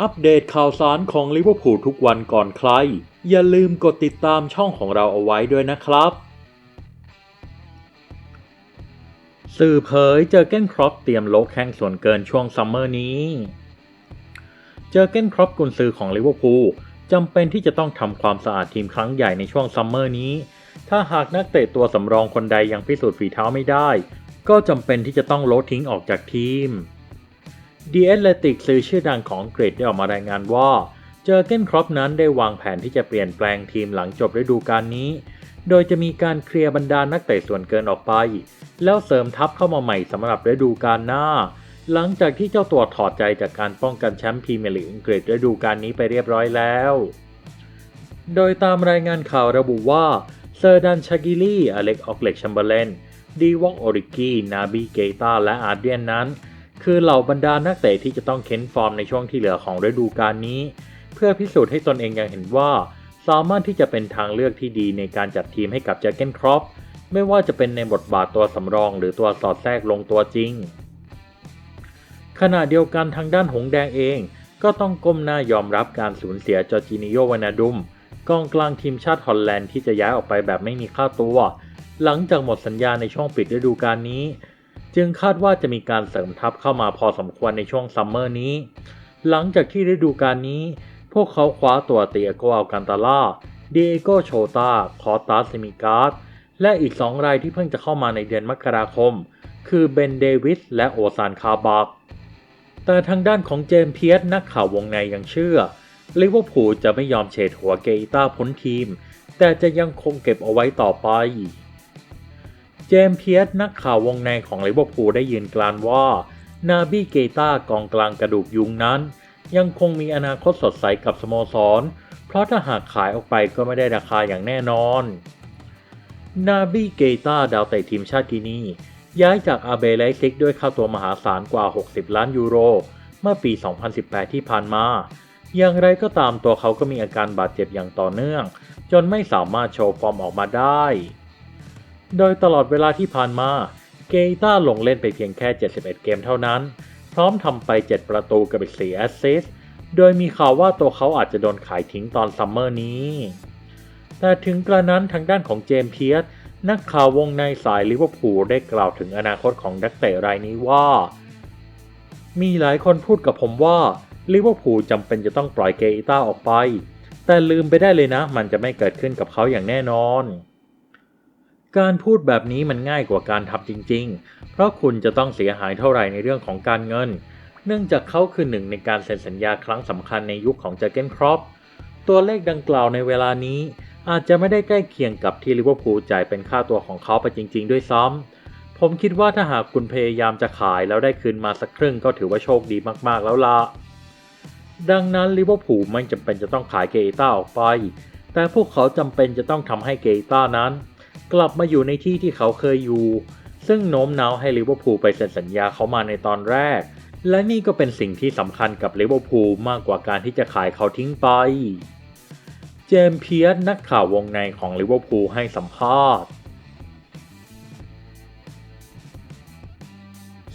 อัปเดตข่าวสารของลิเวอร์พูลทุกวันก่อนใคร อย่าลืมกดติดตามช่องของเราเอาไว้ด้วยนะครับ สื่อเผยเจอเก้นครอปเตรียมโลกแข่งส่วนเกินช่วงซัมเมอร์นี้ เจอเก้นครอปกุนซือของลิเวอร์พูลจำเป็นที่จะต้องทำความสะอาดทีมครั้งใหญ่ในช่วงซัมเมอร์นี้ ถ้าหากนักเตะตัวสำรองคนใดยังพิสูจน์ฝีเท้าไม่ได้ ก็จำเป็นที่จะต้องโลดทิ้งออกจากทีม The Athletic สื่อชื่อดังของอังกรีกได้ออกมารายงานว่า เจอเก้นครอปนั้นได้วางแผนที่จะเปลี่ยนแปลงทีมหลังจบฤดูกาลนี้ โดยจะมีการเคลียร์บรรดานักเตะส่วนเกินออกไป แล้วเสริมทัพเข้ามาใหม่สำหรับฤดูกาลหน้า หลังจากที่เจ้าตัวถอดใจจากการป้องกันแชมป์พรีเมียร์ลีกอังกฤษฤดูกาลนี้ไปเรียบร้อยแล้ว โดยตามรายงานข่าวระบุว่าเซอร์ดันชากิลี่อเล็กออกเล็กชัมเบอร์เลนดีวอกโอริกีนาบีเกตาและอาร์เดียนนั้น คือเหล่าบรรดานักเตะที่จะต้องเค้นฟอร์มในช่วงที่เหลือของฤดูกาลนี้ เพื่อพิสูจน์ให้ตนเองยังเห็นว่า สามารถที่จะเป็นทางเลือกที่ดีในการจัดทีมให้กับแจ็คเกนครอปไม่ว่าจะเป็นในบทบาทตัวสำรองหรือตัวสอดแทรกลงตัวจริง ขณะเดียวกันทางด้านหงแดงเอง ก็ต้องก้มหน้ายอมรับการสูญเสียจอร์จินิโยวานาดุมกองกลางทีมชาติฮอลแลนด์ที่จะย้ายออกไปแบบไม่มีค่าตัว หลังจากหมดสัญญาในช่วงปิดฤดูกาลนี้ จึงคาดว่าจะมีการเสริมทัพเข้ามาพอสมควรในช่วงซัมเมอร์นี้ หลังจากที่ฤดูกาลนี้ พวกเขาคว้าตัวเตียโกอัลกันตาล่าเดโกโชตาคอตัสซิมิการ์ดและอีกสองรายที่เพิ่งจะเข้ามาในเดือนมกราคม คือเบนเดวิสและโอซานคาบักแต่ทางด้านของเจมเพียสนักข่าววงในยังเชื่อลิเวอร์พูลจะไม่ยอมเฉดหัวเกอิต้าพ้นทีม แต่จะยังคงเก็บเอาไว้ต่อไป จมเพียสนักข่าววงในของลิเวอร์พูลได้ยืนกลานว่า นาบีเกต้ากองกลางกระดูกยุงนั้น ยังคงมีอนาคตสดใสกับสโมสร เพราะถ้าหากขายออกไปก็ไม่ได้ราคาอย่างแน่นอน นาบีเกต้าดาวเตะทีมชาติกินี ย้ายจากอาเบไลซิกด้วยค่าตัวมหาศาลกว่า 60 ล้านยูโร เมื่อปี 2018 ที่ผ่านมา อย่างไรก็ตามตัวเขาก็มีอาการบาดเจ็บอย่างต่อเนื่อง จนไม่สามารถโชว์ฟอร์มออกมาได้ โดยตลอดเวลาที่ผ่านมา เกต้าลงเล่นไปเพียงแค่ 71 เกมเท่านั้น พร้อมทำไป 7 ประตูกับอีก4แอสซิสต์โดยมีข่าวว่าตัวเขาอาจจะโดนขายทิ้งตอนซัมเมอร์นี้ แต่ถึงกระนั้นทางด้านของเจมส์เพียสนักข่าววงในสายลิเวอร์พูลได้กล่าวถึงอนาคตของนักเตะรายนี้ว่า มีหลายคนพูดกับผมว่าลิเวอร์พูลจำเป็นจะต้องปล่อยเกอิต้าออกไป แต่ลืมไปได้เลยนะ มันจะไม่เกิดขึ้นกับเขาอย่างแน่นอน การพูดแบบนี้มันง่ายกว่าการทำจริง ๆ เพราะคุณจะต้องเสียหายเท่าไหร่ในเรื่องของการเงิน เนื่องจากเขาคือหนึ่งในการเซ็นสัญญาครั้งสำคัญในยุคของเจเกนครอปตัวเลขดังกล่าวในเวลานี้ อาจจะไม่ได้ใกล้เคียงกับที่ลิเวอร์พูลจ่ายเป็นค่าตัวของเขาไปจริง ๆ ด้วยซ้ำผมคิดว่าถ้าหากคุณพยายามจะขายแล้วได้คืนมาสักครึ่งก็ถือว่าโชคดีมากๆแล้วละดังนั้นลิเวอร์พูลไม่จำเป็นจะต้องขายเกต้าออกไป แต่พวกเขาจำเป็นจะต้องทำให้เกต้านั้น กลับมาอยู่ในที่ที่เขาเคยอยู่ ซึ่งโน้มน้าวให้ลิเวอร์พูลไปเซ็นสัญญาเขามาในตอนแรก และนี่ก็เป็นสิ่งที่สำคัญกับลิเวอร์พูลมากกว่าการที่จะขายเขาทิ้งไป เจมส์เพียสนักข่าววงในของลิเวอร์พูลให้สัมภาษณ์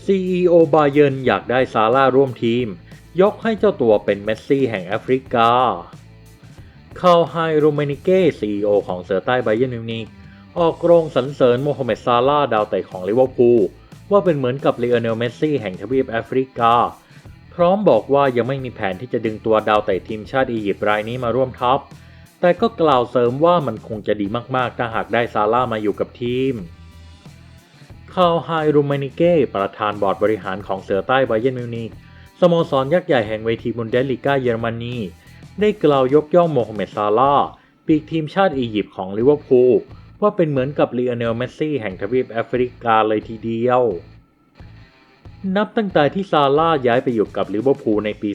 CEO บาเยนอยากได้ซาร่าร่วมทีม ยกให้เจ้าตัวเป็นเมสซี่แห่งแอฟริกาคาลไฮโรเมนิเก้ CEO ของเสือใต้ไบเยนมิวนิก ออกโรงสรรเสริญโมฮัมเหม็ดซาร่าดาวเตะของลิเวอร์พูลว่าเป็นเหมือนกับเลโอเนลเมสซี่แห่งทวีปแอฟริกา พร้อมบอกว่ายังไม่มีแผนที่จะดึงตัวดาวเตะทีมชาติอียิปต์รายนี้มาร่วมทัพ แต่ก็กล่าวเสริมว่ามันคงจะดีมากๆ ถ้าหากได้ซาร่ามาอยู่กับทีมคาลไฮรูมานิเก้ประธานบอร์ดบริหารของเสือใต้ไบเยนมิวนิกสโมสรยักษ์ใหญ่แห่งเวทีบุนเดสลิก้าเยอรมนีได้กล่าวยกย่องโมฮัมเหม็ดซาร่าปีกทีมชาติอียิปต์ของลิเวอร์พูล ว่าเป็นเหมือนกับลีโอเนลเมสซี่แห่งทวีปแอฟริกาเลยทีเดียว นับตั้งแต่ที่ซาร่าย้ายไปอยู่กับลิเวอร์พูลในปี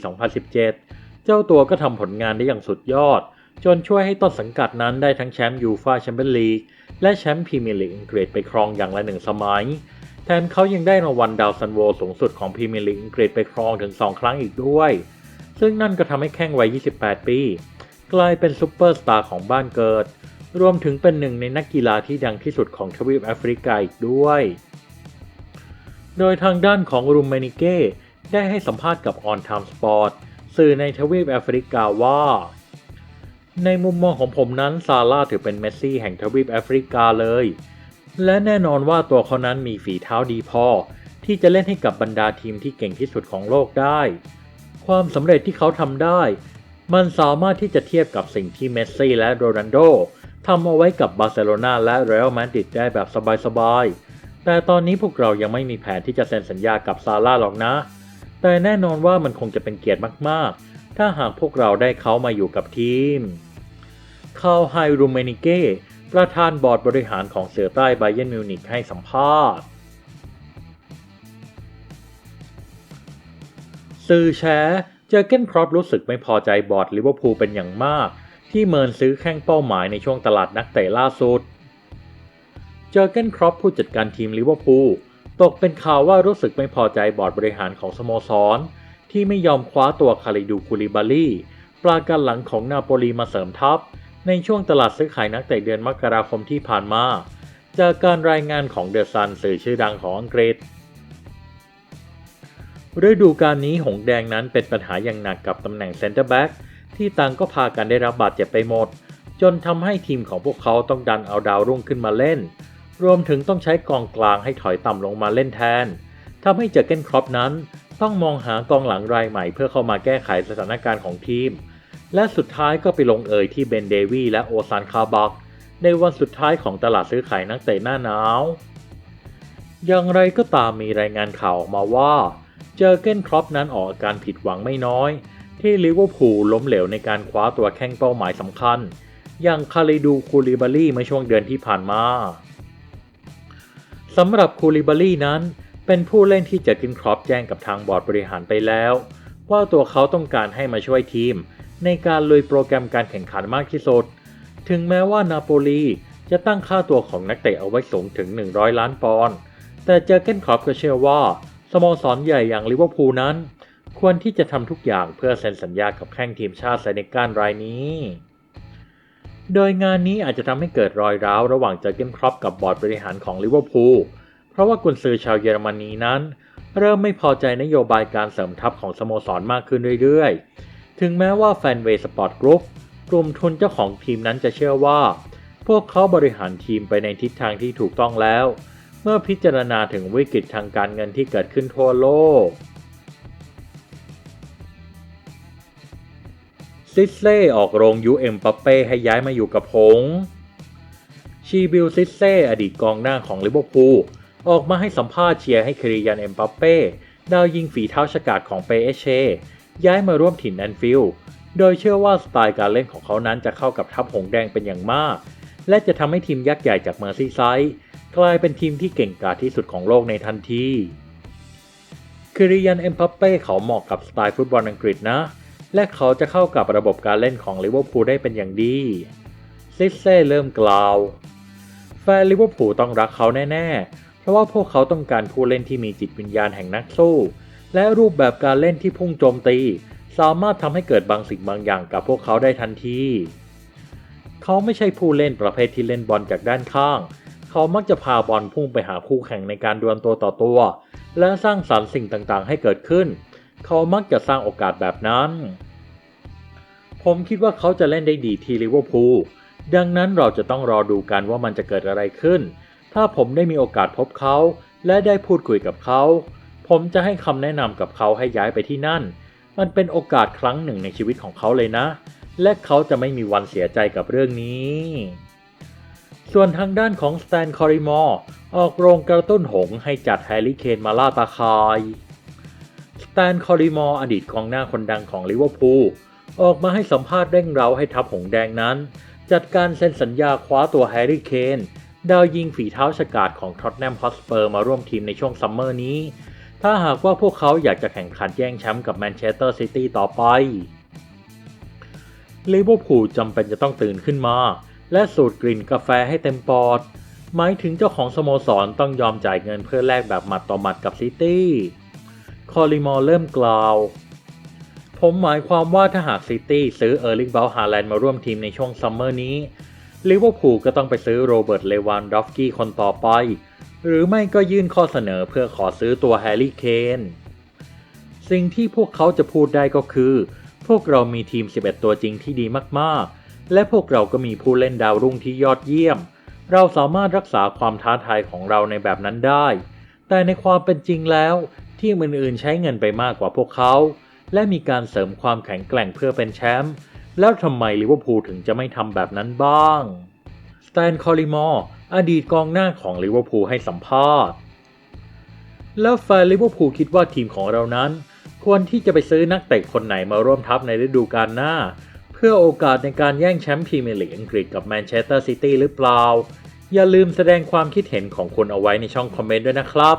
2017 เจ้าตัวก็ทำผลงานได้อย่างสุดยอด จนช่วยให้ต้นสังกัดนั้นได้ทั้งแชมป์ยูฟ่าแชมเปี้ยนลีกและแชมป์พรีเมียร์ลีกอังกฤษไปครองอย่างละหนึ่งสมัย แถมเขายังได้รางวัลดาวซันโวสูงสุดของพรีเมียร์ลีกอังกฤษไปครองถึง 2 ครั้งอีกด้วย ซึ่งนั่นก็ทำให้แข้งวัย 28 ปี กลายเป็นซูเปอร์สตาร์ของบ้านเกิด รวมถึงเป็นหนึ่งในนักกีฬาที่ดังที่สุดของทวีปแอฟริกาอีกด้วย โดยทางด้านของรูมเมนิเก้ได้ให้สัมภาษณ์กับ On Time Sport สื่อในทวีปแอฟริกาว่า ในมุมมองของผมนั้นซาร่าถือเป็นเมสซี่แห่งทวีปแอฟริกาเลย และแน่นอนว่าตัวเขานั้นมีฝีเท้าดีพอ ที่จะเล่นให้กับบรรดาทีมที่เก่งที่สุดของโลกได้ ความสำเร็จที่เขาทำได้ มันสามารถที่จะเทียบกับสิ่งที่เมสซี่และโรนัลโด ทำเอาไว้กับบาร์เซโลนาและเรอัลมาดริดได้แบบสบายๆ แต่ตอนนี้พวกเรายังไม่มีแผนที่จะเซ็นสัญญากับซาร่าหรอกนะ แต่แน่นอนว่ามันคงจะเป็นเกียรติมากๆ ถ้าหากพวกเราได้เขามาอยู่กับทีมคาร์ลไฮรูเมนิเก้ประธานบอร์ดบริหารของเสือใต้ไบเยนมิวนิกให้สัมภาษณ์สื่อแชร์เจอเกนครอปรู้สึกไม่พอใจบอร์ดลิเวอร์พูลเป็นอย่างมาก ที่เมินซื้อแข้งเป้าหมายในช่วงตลาดนักเตะล่าสุด เจอเกนครอปผู้จัดการทีมลิเวอร์พูลตกเป็นข่าวว่ารู้สึกไม่พอใจบอร์ดบริหารของสโมสร ที่ไม่ยอมคว้าตัวคาริดูคูลิบาลีปราการหลังของนาโปลีมาเสริมทัพ ในช่วงตลาดซื้อขายนักเตะเดือนมกราคมที่ผ่านมา จากการรายงานของเดอะซันสื่อชื่อดังของอังกฤษฤดูกาลนี้หงแดงนั้นเป็นปัญหาอย่างหนักกับตำแหน่งเซนเตอร์แบ็ก ที่ต่างก็พากันได้รับบาดเจ็บไปหมด จนทำให้ทีมของพวกเขาต้องดันเอาดาวรุ่งขึ้นมาเล่น รวมถึงต้องใช้กองกลางให้ถอยต่ำลงมาเล่นแทนทำให้เจอเกนครอปนั้น ต้องมองหากองหลังรายใหม่เพื่อเข้ามาแก้ไขสถานการณ์ของทีม และสุดท้ายก็ไปลงเอยที่เบนเดวีและโอซานคาบักในวันสุดท้ายของตลาดซื้อขายนักเตะหน้าหนาว อย่างไรก็ตามมีรายงานข่าวออกมาว่า เจอเกนครอปนั้นออกอาการผิดหวังไม่น้อย ที่ลิเวอร์พูลล้มเหลวในการคว้าตัวแข้งเป้าหมายสำคัญ อย่างคาริดูคูลิบาลีเมื่อช่วงเดือนที่ผ่านมาสำหรับคูลิบาลีนั้น เป็นผู้เล่นที่เจอเกนครอปแจ้งกับทางบอร์ดบริหารไปแล้ว ว่าตัวเขาต้องการให้มาช่วยทีม ในการลุยโปรแกรมการแข่งขันมากที่สุด ถึงแม้ว่านาโปลีจะตั้งค่าตัวของนักเตะเอาไว้สูงถึง 100 ล้านปอนด์แต่เจอเกนครอปก็เชื่อว่าสโมสรใหญ่อย่างลิเวอร์พูลนั้น ควรที่จะทำทุกอย่างเพื่อเซ็นสัญญากับแข้งทีมชาติเซเนกัลรายนี้ โดยงานนี้อาจจะทำให้เกิดรอยร้าวระหว่างเจอเกนครอปกับบอร์ดบริหารของลิเวอร์พูลเพราะว่ากุนซือชาวเยอรมนีนั้น เริ่มไม่พอใจนโยบายการเสริมทัพของสโมสรมากขึ้นเรื่อยๆ ถึงแม้ว่าแฟนเวย์สปอร์ตกรุ๊ปกลุ่มทุนเจ้าของทีมนั้นจะเชื่อว่า พวกเขาบริหารทีมไปในทิศทางที่ถูกต้องแล้ว เมื่อพิจารณาถึงวิกฤตทางการเงินที่เกิดขึ้นทั่วโลก ซิสเล่ออกโรงยุเอ็มปัปเป้ให้ย้ายมาอยู่กับหงส์ชีบิลซิสเล่อดีตกองหน้าของลิเวอร์พูลออกมาให้สัมภาษณ์เชียร์ให้คริยันเอ็มปัปเป้ดาวยิงฝีเท้าฉกาจของเปเอเชย้ายมาร่วมถิ่นแอนฟิลด์โดยเชื่อว่าสไตล์การเล่นของเขานั้นจะเข้ากับทัพหงแดงเป็นอย่างมาก และจะทำให้ทีมยักษ์ใหญ่จากเมอร์ซีไซด์กลายเป็นทีมที่เก่งกาจที่สุดของโลกในทันทีคริยันเอ็มปัปเป้เขาเหมาะกับสไตล์ฟุตบอลอังกฤษนะ และเขาจะเข้ากับระบบการเล่นของลิเวอร์พูลได้เป็นอย่างดีซิสเซ่เริ่มกล่าว แฟนลิเวอร์พูลต้องรักเขาแน่ๆ เพราะว่าพวกเขาต้องการผู้เล่นที่มีจิตวิญญาณแห่งนักสู้ และรูปแบบการเล่นที่พุ่งโจมตี สามารถทำให้เกิดบางสิ่งบางอย่างกับพวกเขาได้ทันที เขาไม่ใช่ผู้เล่นประเภทที่เล่นบอลจากด้านข้าง เขามักจะพาบอลพุ่งไปหาคู่แข่งในการดวลตัวต่อตัว และสร้างสรรค์สิ่งต่างๆ ให้เกิดขึ้น เขามักจะสร้างโอกาสแบบนั้น ผมคิดว่าเขาจะเล่นได้ดีที่ลิเวอร์พูล ดังนั้นเราจะต้องรอดูกันว่ามันจะเกิดอะไรขึ้น ถ้าผมได้มีโอกาสพบเขา และได้พูดคุยกับเขา ผมจะให้คำแนะนำกับเขาให้ย้ายไปที่นั่น มันเป็นโอกาสครั้งหนึ่งในชีวิตของเขาเลยนะ และเขาจะไม่มีวันเสียใจกับเรื่องนี้ ส่วนทางด้านของสแตนคอริมอร์ออกโรงกระตุ้นหงให้จัดแฮร์รี่เคนมาล่าตาคาย แตนคอริมอร์อดีตกองหน้าคนดังของลิเวอร์พูลออกมาให้สัมภาษณ์เร่งเร้าให้ทัพหงแดงนั้น จัดการเซ็นสัญญาคว้าตัวแฮร์รี่เคนดาวยิงฝีเท้าฉกาจของท็อตแนมฮอสเปอร์มาร่วมทีมในช่วงซัมเมอร์นี้ ถ้าหากว่าพวกเขาอยากจะแข่งขันแย่งแชมป์กับแมนเชสเตอร์ซิตี้ต่อไปลิเวอร์พูลจำเป็นจะต้องตื่นขึ้นมา และสูดกลิ่นกาแฟให้เต็มปอด หมายถึงเจ้าของสโมสรต้องยอมจ่ายเงินเพื่อแลกแบบหมัดต่อหมัดกับซิตี้ คอลิมอร์เริ่มกล่าว ผมหมายความว่าถ้าหากซิตี้ซื้อเออร์ลิงเบลฮาแลนด์มาร่วมทีมในช่วงซัมเมอร์นี้ลิเวอร์พูลก็ต้องไปซื้อโรเบิร์ตเลวานดอฟกี้คนต่อไป หรือไม่ก็ยื่นข้อเสนอเพื่อขอซื้อตัวแฮร์รี่เคนสิ่งที่พวกเขาจะพูดได้ก็คือ พวกเรามีทีม 11 ตัวจริงที่ดีมากๆ และพวกเราก็มีผู้เล่นดาวรุ่งที่ยอดเยี่ยม เราสามารถรักษาความท้าทายของเราในแบบนั้นได้ แต่ในความเป็นจริงแล้ว ทีมอื่นๆใช้เงินไปมากกว่าพวกเขา และมีการเสริมความแข็งแกร่งเพื่อเป็นแชมป์แล้วทำไมลิเวอร์พูลถึงจะไม่ทำแบบนั้นบ้างสแตนคอลิมอร์อดีตกองหน้าของลิเวอร์พูลให้สัมภาษณ์ แล้วแฟนลิเวอร์พูลคิดว่าทีมของเรานั้น ควรที่จะไปซื้อนักเตะคนไหนมาร่วมทัพในฤดูกาลหน้า เพื่อโอกาสในการแย่งแชมป์พรีเมียร์ลีกอังกฤษกับแมนเชสเตอร์ซิตี้หรือเปล่า อย่าลืมแสดงความคิดเห็นของคุณเอาไว้ในช่องคอมเมนต์ด้วยนะครับ